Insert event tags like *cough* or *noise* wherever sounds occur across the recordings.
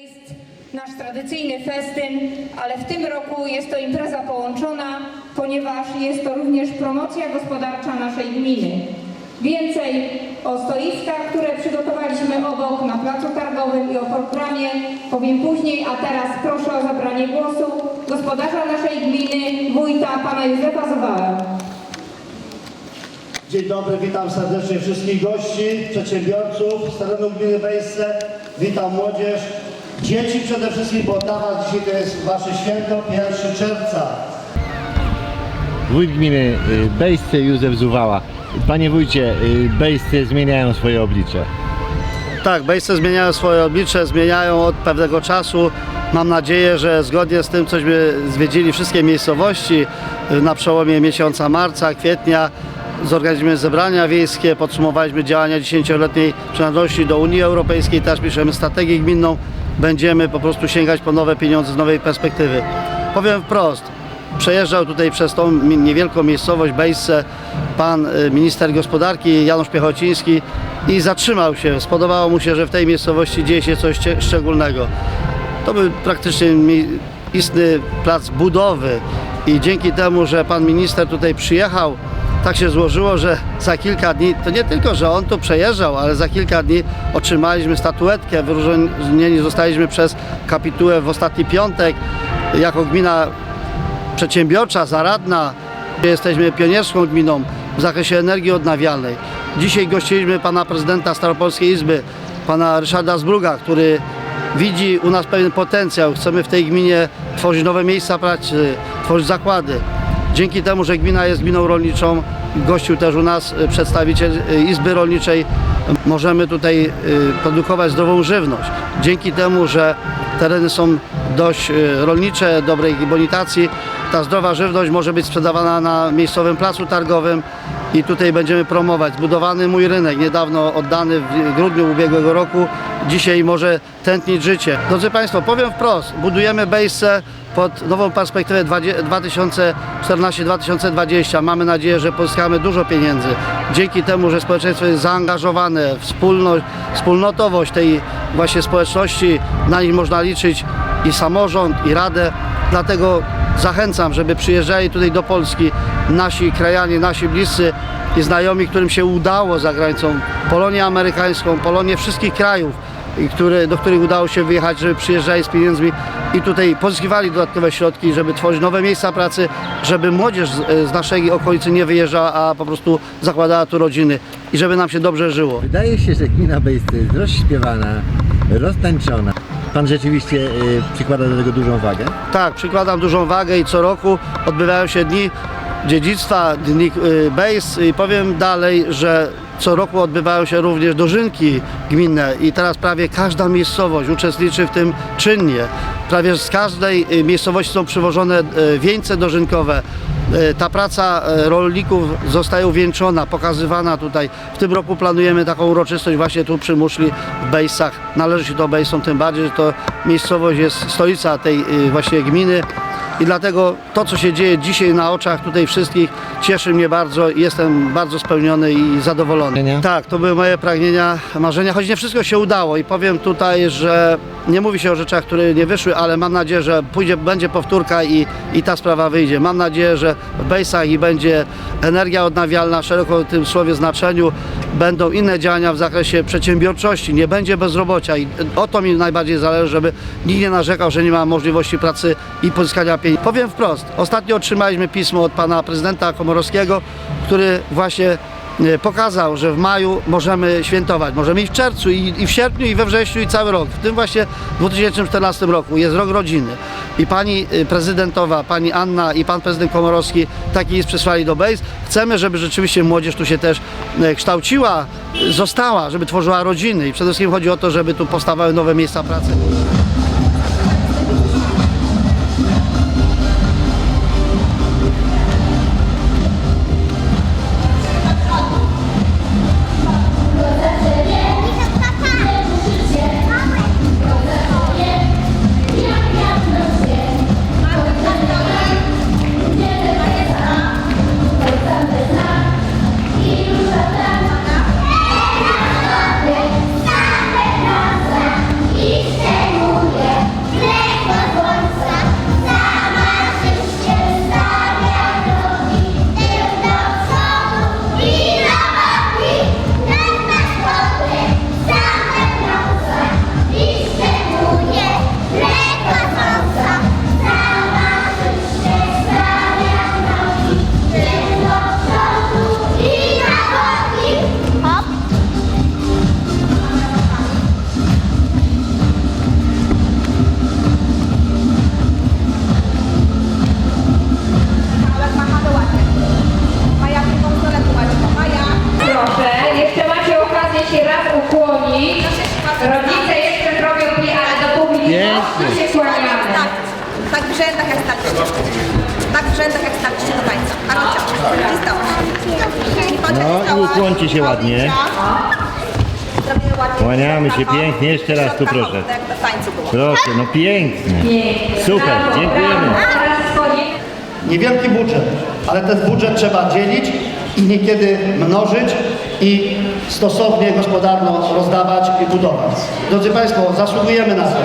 jest nasz tradycyjny festyn, ale w tym roku jest to impreza połączona, ponieważ jest to również promocja gospodarcza naszej gminy. Więcej o stoiskach, które przygotowaliśmy obok na placu targowym i o programie powiem później, a teraz proszę o zabranie głosu gospodarza naszej gminy, wójta pana Józefa Zawała. Dzień dobry, witam serdecznie wszystkich gości, przedsiębiorców z terenu gminy Wejsce. Witam młodzież, dzieci przede wszystkim, bo dla Was dzisiaj to jest Wasze święto 1 czerwca. Wójt gminy y, Bejsce Józef Zuwała. Panie wójcie, y, Bejscy zmieniają swoje oblicze. Tak, Bejsce zmieniają swoje oblicze, zmieniają od pewnego czasu. Mam nadzieję, że zgodnie z tym, cośmy zwiedzili wszystkie miejscowości y, na przełomie miesiąca marca, kwietnia, zorganizujemy zebrania wiejskie, podsumowaliśmy działania dziesięcioletniej przynależności do Unii Europejskiej, też piszemy strategię gminną. Będziemy po prostu sięgać po nowe pieniądze z nowej perspektywy. Powiem wprost, Przejeżdżał tutaj przez tą niewielką miejscowość Bejsce pan y, minister gospodarki Janusz Piechociński i zatrzymał się. Spodobało mu się, że w tej miejscowości dzieje się coś szczególnego. To był praktycznie istny plac budowy i dzięki temu, że pan minister tutaj przyjechał, tak się złożyło, że za kilka dni, to nie tylko, że on tu przejeżdżał, ale za kilka dni otrzymaliśmy statuetkę, wyróżnieni zostaliśmy przez kapitułę w ostatni piątek jako gmina przedsiębiorcza, zaradna. Jesteśmy pionierską gminą w zakresie energii odnawialnej. Dzisiaj gościliśmy pana prezydenta Staropolskiej Izby, pana Ryszarda Zbruga, który widzi u nas pewien potencjał. Chcemy w tej gminie tworzyć nowe miejsca pracy, tworzyć zakłady. Dzięki temu, że gmina jest gminą rolniczą, gościł też u nas y, przedstawiciel y, Izby Rolniczej, możemy tutaj y, produkować zdrową żywność. Dzięki temu, że tereny są dość rolnicze, dobrej bonitacji, ta zdrowa żywność może być sprzedawana na miejscowym placu targowym i tutaj będziemy promować. Zbudowany mój rynek, niedawno oddany w grudniu ubiegłego roku, dzisiaj może tętnić życie. Drodzy Państwo, powiem wprost, budujemy Bejsce pod nową perspektywę 2014-2020. Mamy nadzieję, że pozyskamy dużo pieniędzy. Dzięki temu, że społeczeństwo jest zaangażowane, wspólność, wspólnotowość tej właśnie społeczności, na nich można liczyć i samorząd, i radę. Dlatego zachęcam, żeby przyjeżdżali tutaj do Polski nasi krajanie, nasi bliscy i znajomi, którym się udało za granicą Polonię amerykańską, Polonię wszystkich krajów, które, do których udało się wyjechać, żeby przyjeżdżali z pieniędzmi i tutaj pozyskiwali dodatkowe środki, żeby tworzyć nowe miejsca pracy, żeby młodzież z, z naszej okolicy nie wyjeżdżała, a po prostu zakładała tu rodziny i żeby nam się dobrze żyło. Wydaje się, że gmina Bejsce jest rozśpiewana, roztańczona. Pan rzeczywiście y, przykłada do tego dużą wagę. Tak, przykładam dużą wagę i co roku odbywają się dni dziedzictwa, dni y, Bejs i powiem dalej, że co roku odbywają się również dożynki gminne i teraz prawie każda miejscowość uczestniczy w tym czynnie. Prawie z każdej y, miejscowości są przywożone y, wieńce dożynkowe. Y, Ta praca rolników zostaje uwieńczona, pokazywana tutaj. W tym roku planujemy taką uroczystość właśnie tu przy Muszli w Bejsach. Należy się do Bejsom, tym bardziej, że to miejscowość jest stolica tej właśnie gminy. I dlatego to, co się dzieje dzisiaj na oczach tutaj wszystkich, cieszy mnie bardzo i jestem bardzo spełniony i zadowolony. Pragnienia? Tak, to były moje pragnienia, marzenia, choć nie wszystko się udało i powiem tutaj, że nie mówi się o rzeczach, które nie wyszły, ale mam nadzieję, że pójdzie, będzie powtórka i, i ta sprawa wyjdzie. Mam nadzieję, że w Bejsach i będzie energia odnawialna w szeroko tym słowie znaczeniu, będą inne działania w zakresie przedsiębiorczości, nie będzie bezrobocia i o to mi najbardziej zależy, żeby nikt nie narzekał, że nie ma możliwości pracy i pozyskania pieniędzy. Powiem wprost, ostatnio otrzymaliśmy pismo od pana prezydenta Komorowskiego, który właśnie e, pokazał, że w maju możemy świętować. Możemy i w czerwcu, i, i w sierpniu, i we wrześniu, i cały rok. W tym właśnie 2014 roku jest rok rodziny. I pani y, prezydentowa, pani Anna i pan prezydent Komorowski taki list przesłali do Bejs. Chcemy, żeby rzeczywiście młodzież tu się też e, kształciła, została, żeby tworzyła rodziny. I przede wszystkim chodzi o to, żeby tu powstawały nowe miejsca pracy. Tak w rzędach jak staliście do tańca. Karocia, gdzie stałaś? No i ukłońcie się ładnie. Zrobimy ładnie. Kłaniamy się pięknie. Jeszcze raz tu proszę. Tak. Proszę, no pięknie. Super, dziękujemy. Niewielki budżet, ale ten budżet trzeba dzielić i niekiedy mnożyć i stosownie gospodarno rozdawać i budować. Drodzy Państwo, zasługujemy na to.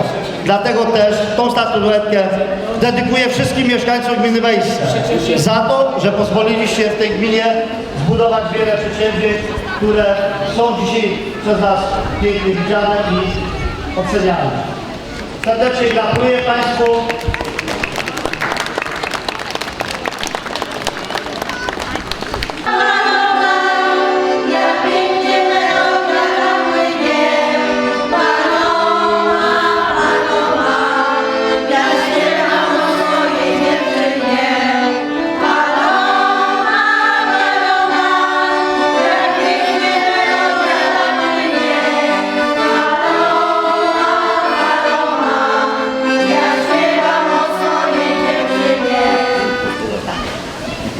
Dlatego też tą statuetkę dedykuję wszystkim mieszkańcom gminy Wejście za to, że pozwoliliście w tej gminie zbudować wiele przedsięwzięć, które są dzisiaj przez nas pięknie widziane i oceniane. Serdecznie gratuluję Państwu.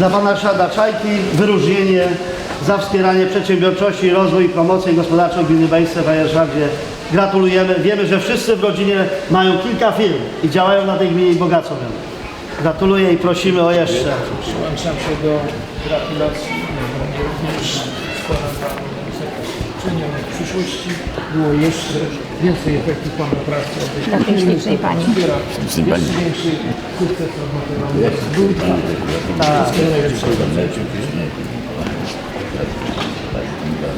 Dla pana Ryszarda Czajki wyróżnienie za wspieranie przedsiębiorczości, rozwój i promocję gospodarczą gminy Wejście w Warszawie. Gratulujemy. Wiemy, że wszyscy w rodzinie mają kilka firm i działają na tej gminie i bogacą ją. Gratuluję i prosimy o jeszcze. Przyłączam się do gratulacji. Życzenia w przyszłości. Było jeszcze więcej efektów Pana pracy. Dla tej ślicznej Pani. Jeszcze większy sukces odnotowany. Był Wszystkiego najlepszego.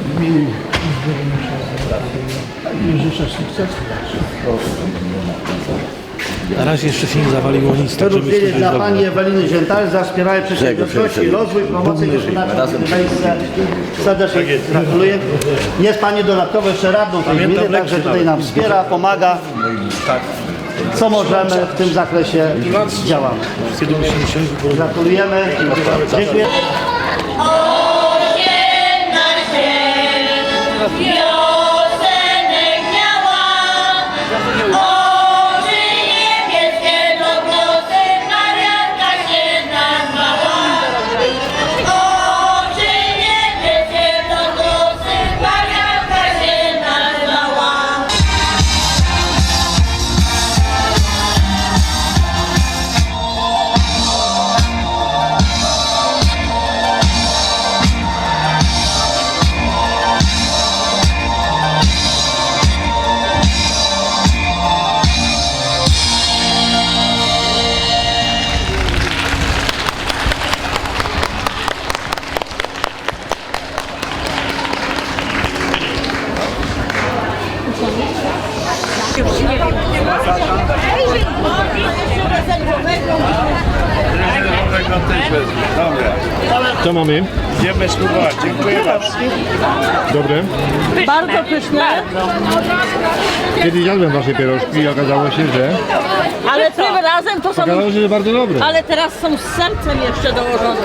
W imieniu Izby Burmistrza życzę sukcesu. Na razie jeszcze się nie zawaliło nic, Wyróżnienie myślę, że dla jest pani. Eweliny Ziętary za wspieranie przedsiębiorczości, rozwój, gminy Wejście. Serdecznie gratuluję. Jest pani dodatkowo jeszcze radną tej gminy, także tutaj nam wspiera, pomaga. Co możemy w tym zakresie działamy. Gratulujemy. Dziękuję. Wiosenek Co mamy? Idziemy spróbować. Dziękuję bardzo. Dobre. Bardzo pyszne, Kiedyś jadłem wasze pierożki i okazało się, że ale tym razem to są. okazało się, że bardzo dobre. Ale teraz są z sercem jeszcze dołożone.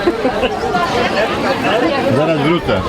Zaraz wrócę.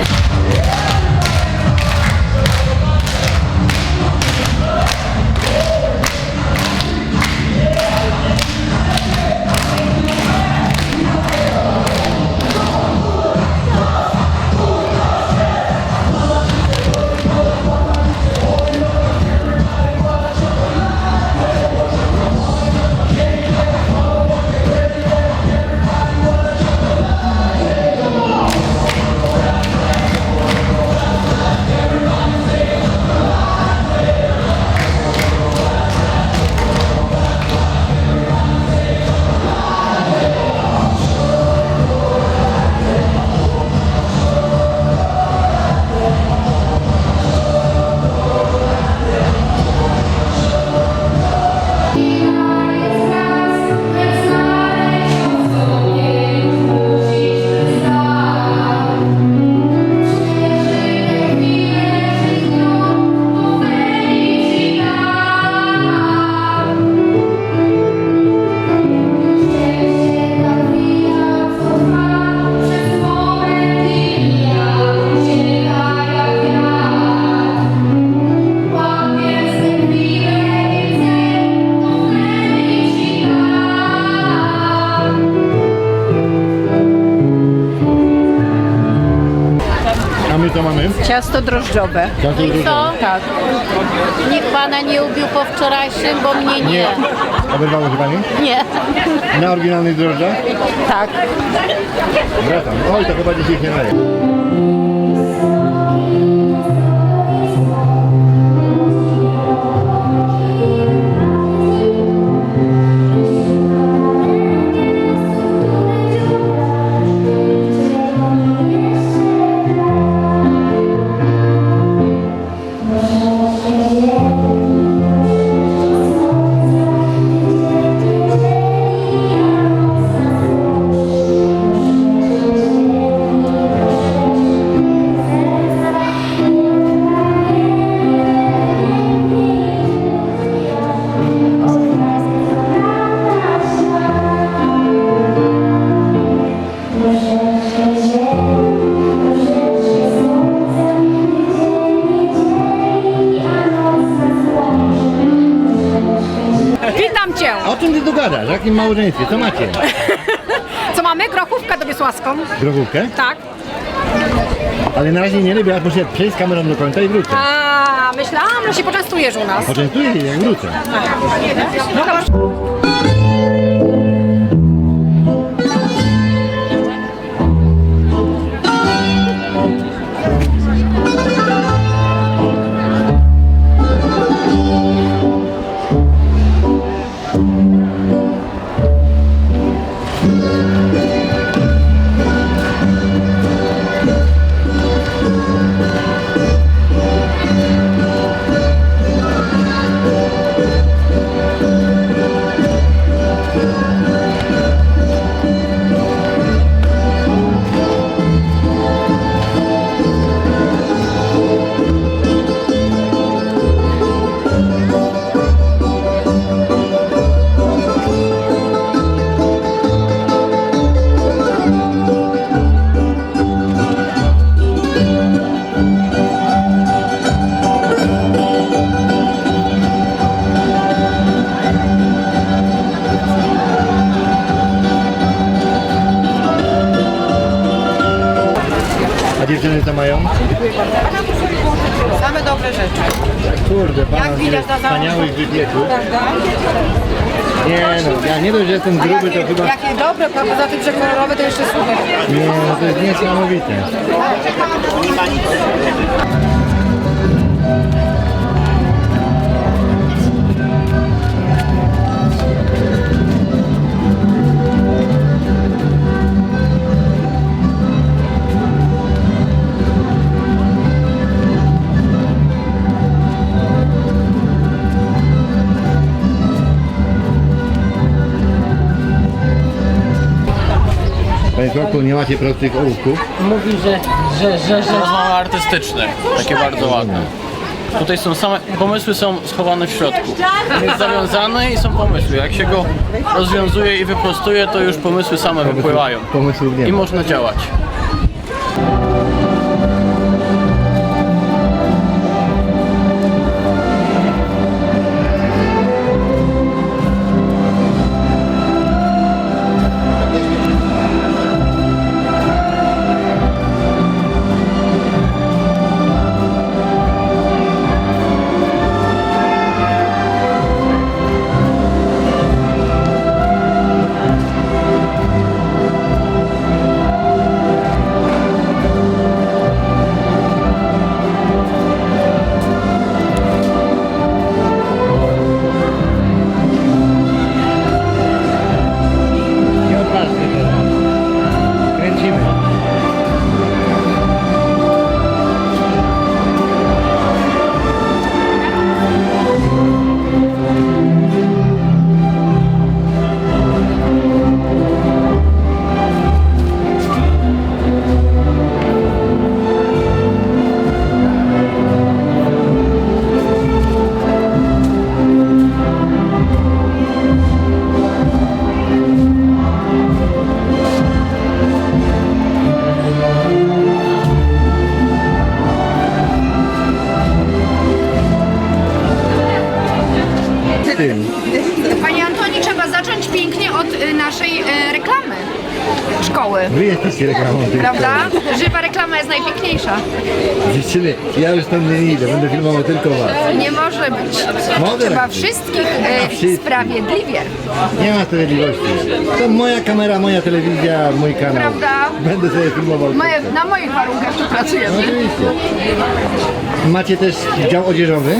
Ciasto drożdżowe. Ciasto drożdżowe. Tak. Nikt pana nie ubił po wczorajszym, bo mnie nie. Nie. Oberwało się Pani? Nie. Na oryginalnych drożdżach? Tak. Wracam. Oj, to chyba dzisiaj się naje. O tu gadasz? Jakim małżeństwie? Co macie? Co mamy? Grochówkę tobie z łaską. Grochówkę? Tak. Ale na razie nie lubię, ja muszę przejść z kamerą do końca i wrócę. A, myślałam, że się poczęstujesz u nas. Poczęstuję się, jak wrócę. A wspaniałych wypieczów. Nie no, ja nie dość, że jestem gruby, to chyba... Jakie dobre, poza tym, że kolorowe to jeszcze super. Nie, no to jest niesamowite. Panie nie macie prostych ołówków? Mówi, że, że, że, że. Teraz mamy artystyczne, takie bardzo ładne. Tutaj są same, pomysły są schowane w środku. Jest zawiązany i są pomysły. Jak się go rozwiązuje i wyprostuje, to już pomysły same wypływają. Pomysłów nie I ma. można działać. Panie Antoni, trzeba zacząć pięknie od y, naszej y, reklamy. szkoły. Wy jesteście reklamą tej Prawda? szkoły. Żywa reklama jest najpiękniejsza. Dziewczyny, ja już tam nie idę, będę filmował tylko was. Nie może być. Mogę Trzeba wszystkich e, Wszystkich. sprawiedliwie. Nie ma sprawiedliwości. To moja kamera, moja telewizja, mój kanał. Prawda? Będę sobie filmował. Moje, na moich warunkach tu pracujemy. oczywiście. Macie też dział odzieżowy?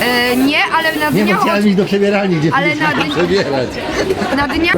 E, nie, ale na Nie, bo dniach... chciałem iść do przebieralni, gdzie Ale będziecie na dni- przebierać. Na dniach...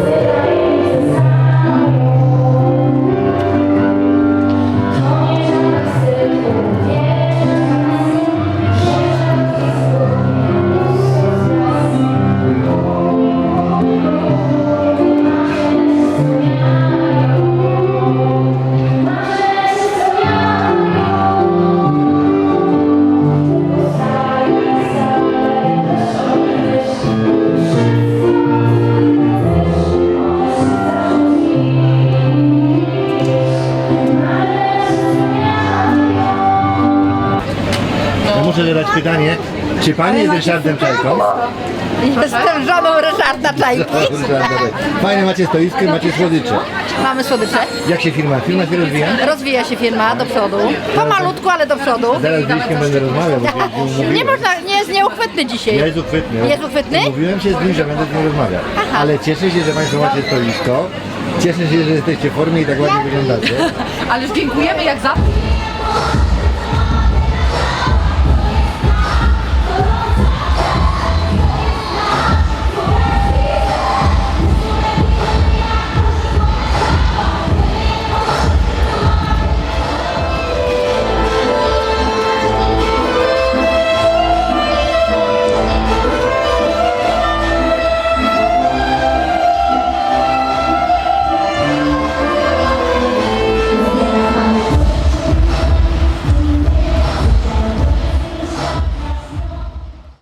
muszę zadać pytanie, czy pani jest Ryszardem Czajką? Jestem żoną Ryszarda Czajki. Fajne macie stoisko i macie słodycze. Mamy słodycze. Jak się firma? Firma się rozwija? Rozwija się firma do przodu. Pomalutku, ale do przodu. Zaraz z Grześkiem będę rozmawiał, bo. Nie można, nie jest nieuchwytny dzisiaj. Ja jest uchwytny. Jest uchwytny? Mówiłem się z nim, że będę z nim rozmawiał. Ale cieszę się, że Państwo macie stoisko. Cieszę się, że jesteście w formie i tak ładnie wyglądacie. *laughs* Ale dziękujemy jak za...